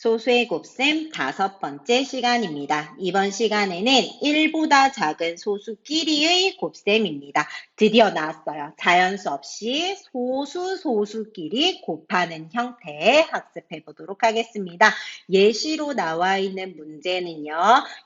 소수의 곱셈 다섯 번째 시간입니다. 이번 시간에는 1보다 작은 소수끼리의 곱셈입니다. 드디어 나왔어요. 자연수 없이 소수 소수끼리 곱하는 형태 학습해 보도록 하겠습니다. 예시로 나와 있는 문제는요.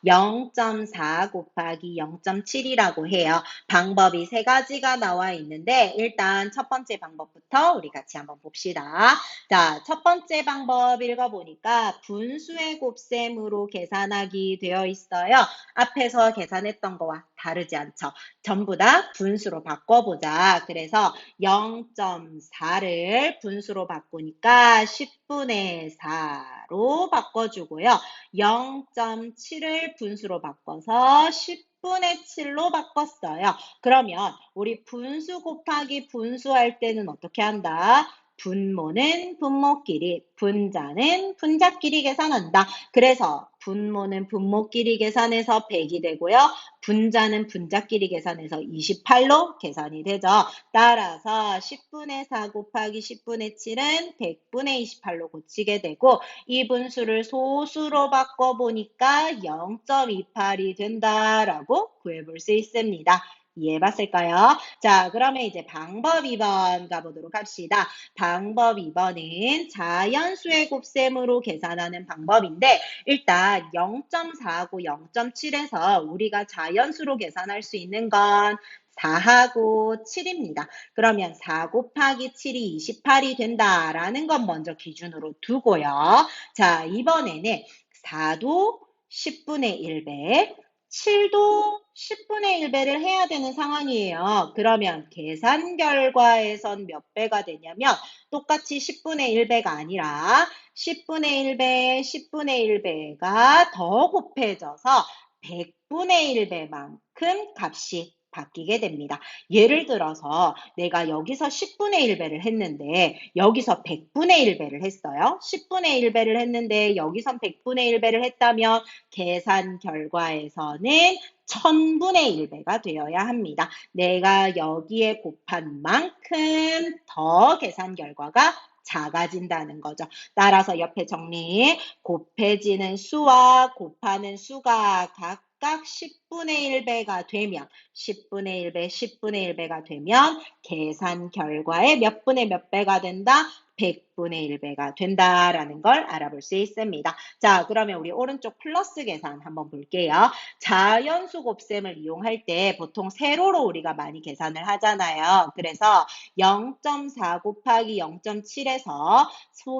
0.4 곱하기 0.7이라고 해요. 방법이 세 가지가 나와 있는데 일단 첫 번째 방법부터 우리 같이 한번 봅시다. 자, 첫 번째 방법 읽어보니까 분수의 곱셈으로 계산하기 되어 있어요. 앞에서 계산했던 거와 다르지 않죠. 전부 다 분수로 바꿔보자. 그래서 0.4를 분수로 바꾸니까 10분의 4로 바꿔주고요. 0.7을 분수로 바꿔서 10분의 7로 바꿨어요. 그러면 우리 분수 곱하기 분수할 때는 어떻게 한다? 분모는 분모끼리, 분자는 분자끼리 계산한다. 그래서 분모는 분모끼리 계산해서 100이 되고요. 분자는 분자끼리 계산해서 28로 계산이 되죠. 따라서 10분의 4 곱하기 10분의 7은 100분의 28로 고치게 되고 이 분수를 소수로 바꿔보니까 0.28이 된다라고 구해볼 수 있습니다. 이해봤을까요? 자, 그러면 이제 방법 2번 가보도록 합시다. 방법 2번은 자연수의 곱셈으로 계산하는 방법인데 일단 0.4하고 0.7에서 우리가 자연수로 계산할 수 있는 건 4하고 7입니다. 그러면 4 곱하기 7이 28이 된다라는 건 먼저 기준으로 두고요. 자, 이번에는 4도 10분의 1배, 7도 10분의 1배를 해야 되는 상황이에요. 그러면 계산 결과에선 몇 배가 되냐면 똑같이 10분의 1배가 아니라 10분의 1배, 10분의 1배가 더 곱해져서 100분의 1배만큼 값이 바뀌게 됩니다. 예를 들어서 내가 여기서 10분의 1배를 했는데 여기서 100분의 1배를 했어요. 10분의 1배를 했는데 여기선 100분의 1배를 했다면 계산 결과에서는 1000분의 1배가 되어야 합니다. 내가 여기에 곱한 만큼 더 계산 결과가 작아진다는 거죠. 따라서 옆에 정리, 곱해지는 수와 곱하는 수가 각 각각 10분의 1배가 되면 10분의 1배, 10분의 1배가 되면 계산 결과에 몇 분의 몇 배가 된다? 100분의 1배가 된다라는 걸 알아볼 수 있습니다. 자, 그러면 우리 오른쪽 플러스 계산 한번 볼게요. 자연수 곱셈을 이용할 때 보통 세로로 우리가 많이 계산을 하잖아요. 그래서 0.4 곱하기 0.7에서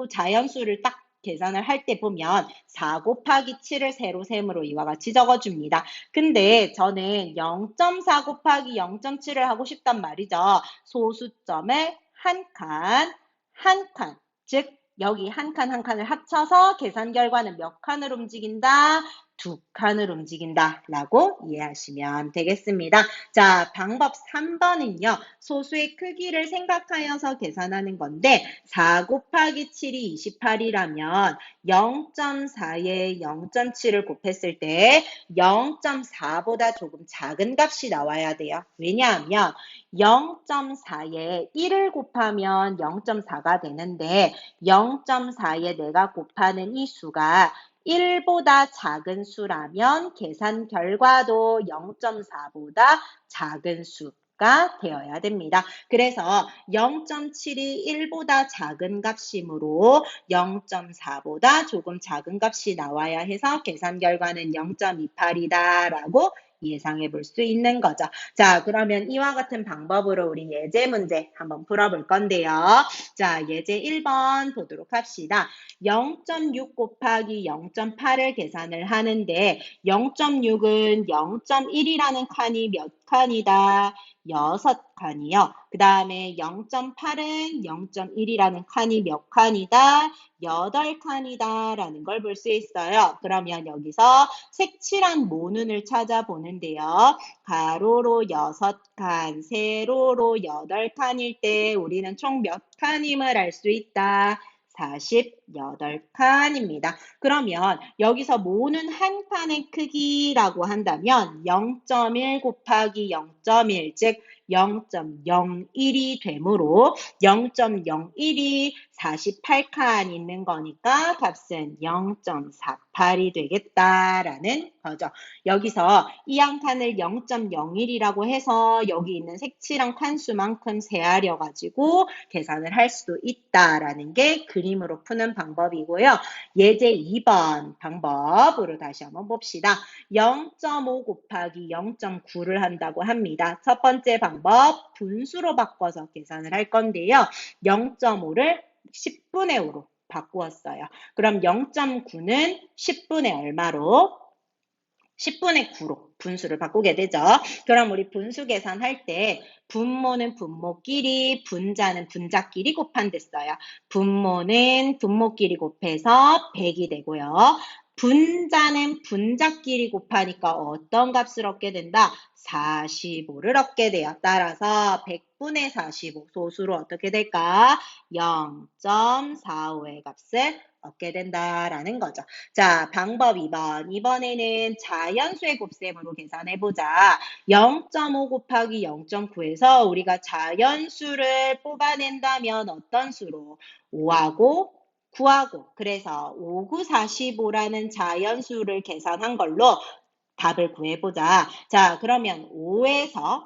자연수를 딱 계산을 할 때 보면 4 곱하기 7을 세로 셈으로 이와 같이 적어줍니다. 근데 저는 0.4 곱하기 0.7을 하고 싶단 말이죠. 소수점을 한 칸, 한 칸, 즉 여기 한 칸 한 칸을 합쳐서 계산 결과는 몇 칸을 움직인다? 두 칸을 움직인다 라고 이해하시면 되겠습니다. 자, 방법 3번은요. 소수의 크기를 생각하여서 계산하는 건데 4 곱하기 7이 28이라면 0.4에 0.7을 곱했을 때 0.4보다 조금 작은 값이 나와야 돼요. 왜냐하면 0.4에 1을 곱하면 0.4가 되는데 0.4에 내가 곱하는 이 수가 1보다 작은 수라면 계산 결과도 0.4보다 작은 수 가 되어야 됩니다. 그래서 0.7이 1보다 작은 값이므로 0.4보다 조금 작은 값이 나와야 해서 계산 결과는 0.28이다 라고 예상해 볼 수 있는 거죠. 자, 그러면 이와 같은 방법으로 우리 예제 문제 한번 풀어볼 건데요. 자, 예제 1번 보도록 합시다. 0.6 곱하기 0.8을 계산을 하는데 0.6은 0.1이라는 칸이 몇 칸이다? 6칸이요. 그 다음에 0.8은 0.1이라는 칸이 몇 칸이다? 8칸이다 라는 걸 볼 수 있어요. 그러면 여기서 색칠한 모눈을 찾아보는데요. 가로로 6칸, 세로로 8칸일 때 우리는 총 몇 칸임을 알 수 있다. 48칸입니다. 그러면 여기서 모는 한 칸의 크기라고 한다면 0.1 곱하기 0.1, 즉 0.01이 되므로 0.01이 48칸 있는 거니까 값은 0.48이 되겠다라는 거죠. 여기서 이 한 칸을 0.01이라고 해서 여기 있는 색칠한 칸수만큼 세하려 가지고 계산을 할 수도 있다라는 게 그림으로 푸는 방법이고요. 예제 2번 방법으로 다시 한번 봅시다. 0.5 곱하기 0.9를 한다고 합니다. 첫 번째 방법 분수로 바꿔서 계산을 할 건데요. 0.5를 10분의 5로 바꾸었어요. 그럼 0.9는 10분의 얼마로? 10분의 9로 분수를 바꾸게 되죠. 그럼 우리 분수 계산할 때 분모는 분모끼리, 분자는 분자끼리 곱한댔어요. 분모는 분모끼리 곱해서 100이 되고요. 분자는 분자끼리 곱하니까 어떤 값을 얻게 된다? 45를 얻게 돼요. 따라서 100분의 45 소수로 어떻게 될까? 0.45의 값을 얻게 된다라는 거죠. 자, 방법 2번. 이번에는 자연수의 곱셈으로 계산해보자. 0.5 곱하기 0.9에서 우리가 자연수를 뽑아낸다면 어떤 수로? 5하고 9하고 그래서 5, 9, 45라는 자연수를 계산한 걸로 답을 구해보자. 자, 그러면 5에서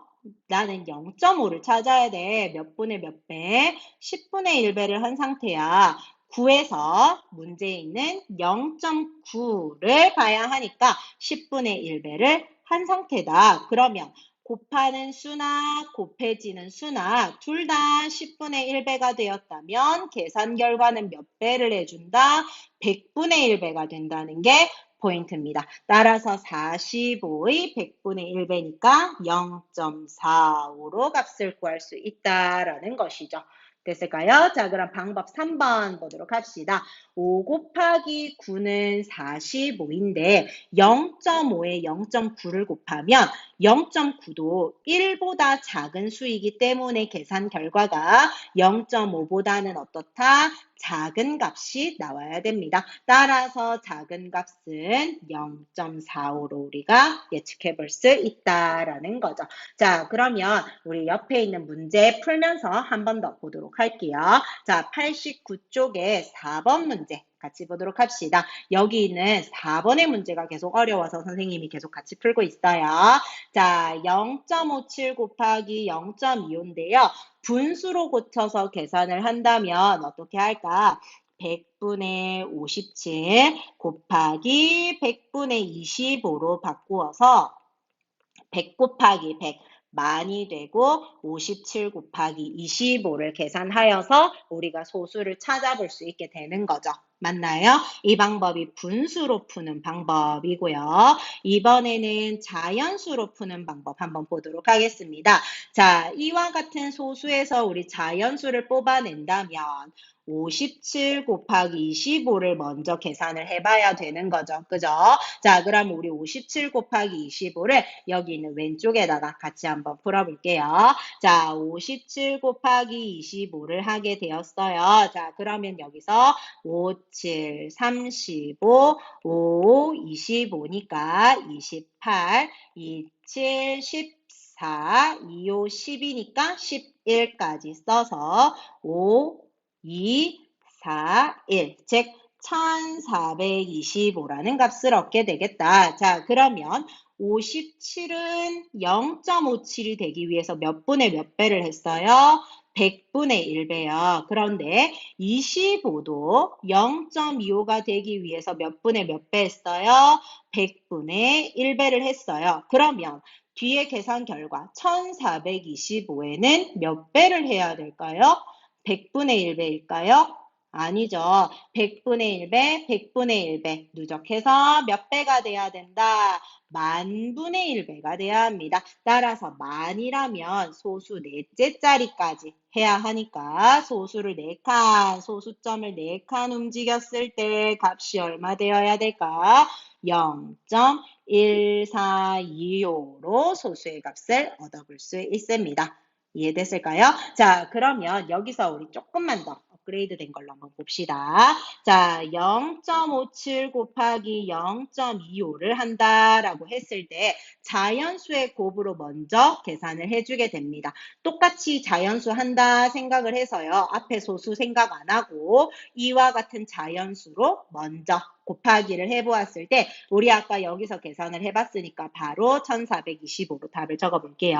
나는 0.5를 찾아야 돼. 몇 분의 몇 배? 10분의 1배를 한 상태야. 9에서 문제에 있는 0.9를 봐야 하니까 10분의 1배를 한 상태다. 그러면 곱하는 수나 곱해지는 수나 둘 다 10분의 1배가 되었다면 계산 결과는 몇 배를 해준다? 100분의 1배가 된다는 게 포인트입니다. 따라서 45의 100분의 1배니까 0.45로 값을 구할 수 있다라는 것이죠. 됐을까요? 자, 그럼 방법 3번 보도록 합시다. 5 곱하기 9는 45인데 0.5에 0.9를 곱하면 0.9도 1보다 작은 수이기 때문에 계산 결과가 0.5보다는 어떻다? 작은 값이 나와야 됩니다. 따라서 작은 값은 0.45로 우리가 예측해 볼 수 있다라는 거죠. 자, 그러면 우리 옆에 있는 문제 풀면서 한 번 더 보도록 할게요. 자, 89쪽에 4번 문제 같이 보도록 합시다. 여기는 4번의 문제가 계속 어려워서 선생님이 계속 같이 풀고 있어요. 자, 0.57 곱하기 0.25인데요. 분수로 고쳐서 계산을 한다면 어떻게 할까? 100분의 57 곱하기 100분의 25로 바꾸어서 100 곱하기 100 만이 되고 57 곱하기 25를 계산하여서 우리가 소수를 찾아볼 수 있게 되는 거죠. 맞나요? 이 방법이 분수로 푸는 방법이고요. 이번에는 자연수로 푸는 방법 한번 보도록 하겠습니다. 자, 이와 같은 소수에서 우리 자연수를 뽑아낸다면 57 곱하기 25를 먼저 계산을 해봐야 되는 거죠. 그죠? 자, 그럼 우리 57 곱하기 25를 여기 있는 왼쪽에다가 같이 한번 풀어볼게요. 자, 57 곱하기 25를 하게 되었어요. 자, 그러면 여기서 5, 7, 35, 5, 25니까 28, 2, 7, 14, 2, 5, 10이니까 11까지 써서 5, 2, 4, 1. 즉, 1425라는 값을 얻게 되겠다. 자, 그러면 57은 0.57이 되기 위해서 몇 분의 몇 배를 했어요? 100분의 1배요. 그런데 25도 0.25가 되기 위해서 몇 분의 몇 배 했어요? 100분의 1배를 했어요. 그러면 뒤에 계산 결과 1425에는 몇 배를 해야 될까요? 100분의 1배일까요? 아니죠. 100분의 1배, 100분의 1배 누적해서 몇 배가 돼야 된다? 만분의 1배가 돼야 합니다. 따라서 만이라면 소수 넷째 자리까지 해야 하니까 소수를 4칸, 소수점을 4칸 움직였을 때 값이 얼마 되어야 될까? 0.1425로 소수의 값을 얻어볼 수 있습니다. 이해됐을까요? 자, 그러면 여기서 우리 조금만 더 업그레이드 된 걸로 한번 봅시다. 자, 0.57 곱하기 0.25를 한다라고 했을 때 자연수의 곱으로 먼저 계산을 해주게 됩니다. 똑같이 자연수 한다 생각을 해서요. 앞에 소수 생각 안 하고 이와 같은 자연수로 먼저 곱하기를 해보았을 때 우리 아까 여기서 계산을 해봤으니까 바로 1425로 답을 적어볼게요.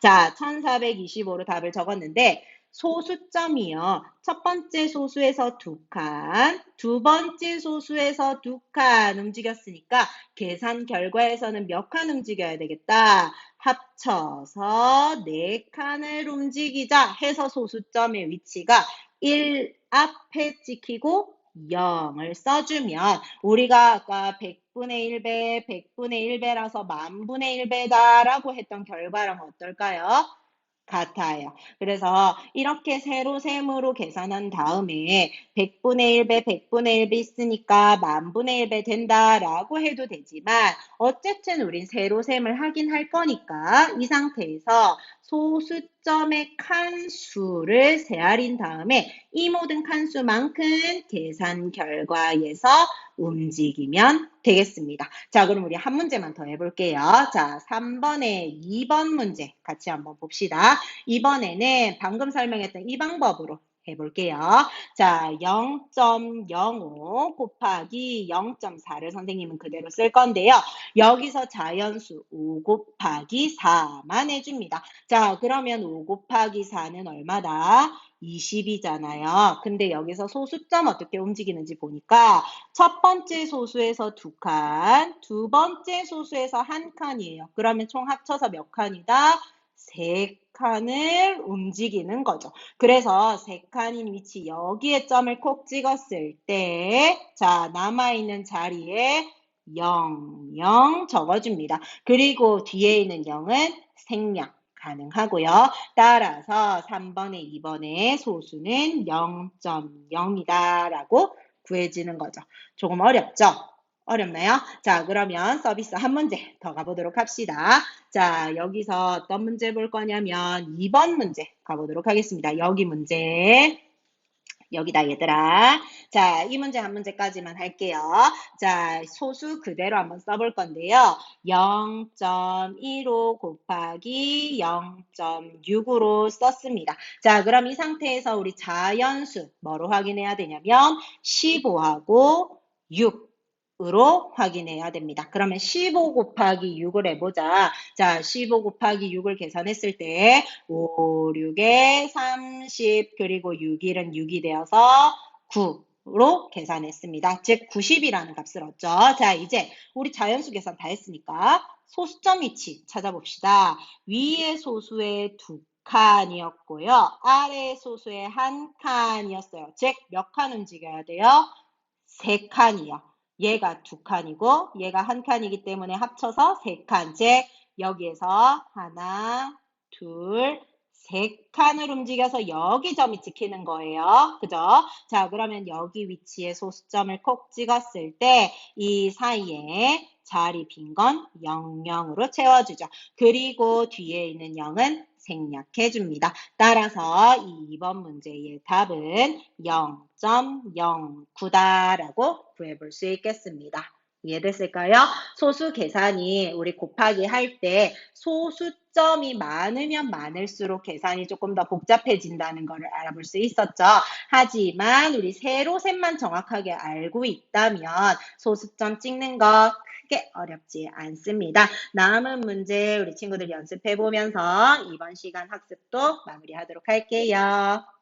자, 1425로 답을 적었는데 소수점이요. 첫 번째 소수에서 두 칸, 두 번째 소수에서 두 칸 움직였으니까 계산 결과에서는 몇 칸 움직여야 되겠다. 합쳐서 네 칸을 움직이자 해서 소수점의 위치가 1 앞에 찍히고 0을 써주면 우리가 아까 100분의 1배, 100분의 1배라서 만분의 1배다라고 했던 결과랑 어떨까요? 같아요. 그래서 이렇게 세로 셈으로 계산한 다음에 100분의 1배, 100분의 1배 있으니까 만분의 1배 된다라고 해도 되지만 어쨌든 우린 세로 셈을 하긴 할 거니까 이 상태에서 소수점의 칸수를 세알인 다음에 이 모든 칸수만큼 계산 결과에서 움직이면 되겠습니다. 자, 그럼 우리 한 문제만 더 해볼게요. 자, 3번에 2번 문제 같이 한번 봅시다. 이번에는 방금 설명했던 이 방법으로 해볼게요. 자, 0.05 곱하기 0.4를 선생님은 그대로 쓸 건데요. 여기서 자연수 5 곱하기 4만 해줍니다. 자, 그러면 5 곱하기 4는 얼마다? 20이잖아요. 근데 여기서 소수점 어떻게 움직이는지 보니까 첫 번째 소수에서 두 칸, 두 번째 소수에서 한 칸이에요. 그러면 총 합쳐서 몇 칸이다? 세 칸을 움직이는 거죠. 그래서 세 칸인 위치 여기에 점을 콕 찍었을 때, 자, 남아있는 자리에 0, 0 적어줍니다. 그리고 뒤에 있는 0은 생략. 가능하고요. 따라서 3번에 2번의 소수는 0.0이다 라고 구해지는 거죠. 조금 어렵죠? 어렵나요? 자, 그러면 서비스 한 문제 더 가보도록 합시다. 자, 여기서 어떤 문제 볼 거냐면 2번 문제 가보도록 하겠습니다. 여기 문제. 여기다 얘들아. 자, 이 문제 한 문제까지만 할게요. 자, 소수 그대로 한번 써볼 건데요. 0.15 곱하기 0.6으로 썼습니다. 자, 그럼 이 상태에서 우리 자연수 뭐로 확인해야 되냐면 15하고 6. 으로 확인해야 됩니다. 그러면 15 곱하기 6을 해보자. 자, 15 곱하기 6을 계산했을 때 5, 6에 30 그리고 6일은 6이 되어서 9 로 계산했습니다. 즉 90이라는 값을 얻죠. 자, 이제 우리 자연수 계산 다 했으니까 소수점 위치 찾아봅시다. 위의 소수의 두 칸이었고요. 아래 소수의 한 칸이었어요. 즉 몇 칸 움직여야 돼요? 세 칸이요. 얘가 두 칸이고 얘가 한 칸이기 때문에 합쳐서 세 칸. 즉 여기에서 하나, 둘, 세 칸을 움직여서 여기 점이 찍히는 거예요. 그죠? 자, 그러면 여기 위치에 소수점을 콕 찍었을 때 이 사이에 자리 빈 건 00으로 채워주죠. 그리고 뒤에 있는 0은 생략해 줍니다. 따라서 이 2번 문제의 답은 0.09다라고 구해볼 수 있겠습니다. 이해됐을까요? 소수 계산이 우리 곱하기 할 때 소수점이 많으면 많을수록 계산이 조금 더 복잡해진다는 것을 알아볼 수 있었죠. 하지만 우리 세로 셈만 정확하게 알고 있다면 소수점 찍는 거 크게 어렵지 않습니다. 남은 문제 우리 친구들 연습해 보면서 이번 시간 학습도 마무리하도록 할게요.